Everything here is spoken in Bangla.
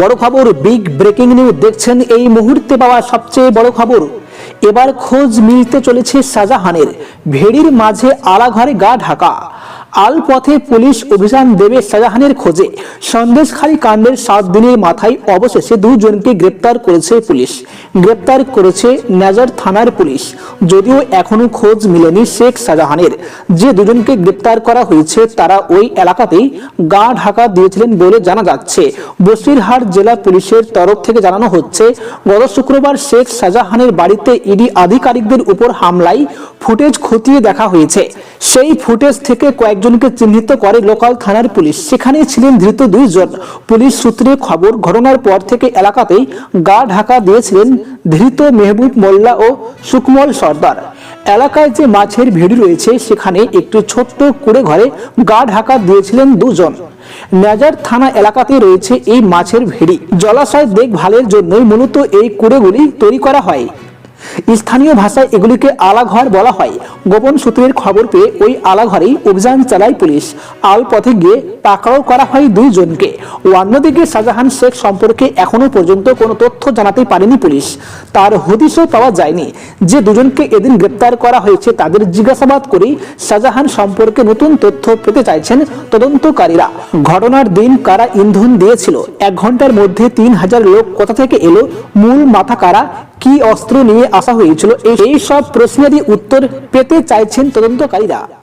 বড় খবর বিগ ব্রেকিং নিউজ দেখছেন, এই মুহূর্তে পাওয়া সবচেয়ে বড় খবর। এবার খোঁজ মিলতে চলেছে শাহজাহানের। ভেড়ির মাঝে আলাঘরে গা ঢাকা। আল পথে পুলিশ অভিযান দেবে শাহজাহানের খোঁজে। সন্দেশখালী কাণ্ডের সাত দিনের মাথায় অবশেষে দুজনকে গ্রেপ্তার করেছে পুলিশ। গ্রেপ্তার করেছে নাজার থানার পুলিশ। যদিও এখনও খোঁজ মিলেনি শেখ শাহজাহানের। যে দুজনকে গ্রেপ্তার করা হয়েছে, তারা ওই এলাকাতেই গা ঢাকা দিয়েছিলেন বলে জানা যাচ্ছে। বসিরহাট জেলা পুলিশের তরফ থেকে জানানো হচ্ছে, গত শুক্রবার শেখ শাহজাহানের বাড়িতে ইডি আধিকারিকদের উপর হামলায় ফুটেজ খতিয়ে দেখা হয়েছে। সেই ফুটেজ থেকে কয়েকজনকে চিহ্নিত করে লোকাল থানার পুলিশ। সেখানে ছিলেন ধৃত দুইজন। পুলিশ সূত্রে খবর, ঘটনার পর থেকে এলাকাতেই গা ঢাকা দিয়েছিলেন ধৃত মেহবুব মোল্লা ও সুকমল সর্দার। এলাকায় যে মাছের ভিড় রয়েছে, সেখানে একটি ছোট্ট কুড়ে ঘরে গা ঢাকা দিয়েছিলেন দুজন। নাজার থানা এলাকাতে রয়েছে এই মাছের ভেড়ি। জলাশয় দেখভালের জন্যই মূলত এই কুড়েগুলি তৈরি করা হয়। স্থানীয় ভাষায় এগুলিকে আলাঘর বলা হয়। গোপন সূত্রের খবর পেয়ে ওই আলাঘরেই অভিযান চালায় পুলিশ। আল পথে গিয়ে পাকড়াও করা হয় দুইজনকে। অন্যদিকে শাহজাহান শেখ সম্পর্কে এখনও পর্যন্ত কোনো তথ্য জানাতে পারেনি পুলিশ। তার হদিশও পাওয়া যায়নি। যে দুজনকে এদিন গ্রেপ্তার করা হয়েছে তাদের জিজ্ঞাসাবাদ করেই শাহজাহান সম্পর্কে নতুন তথ্য পেতে চাইছেন তদন্তকারীরা। ঘটনার দিন কারা ইন্ধন দিয়েছিল? এক ঘণ্টার মধ্যে তিন হাজার লোক কোথা থেকে এলো? মূল মাথা কারা কি অস্ত্র নিয়ে আসা হয়েছিল। এই- সব প্রশ্নেরই উত্তর পেতে চাইছেন তদন্তকারীরা।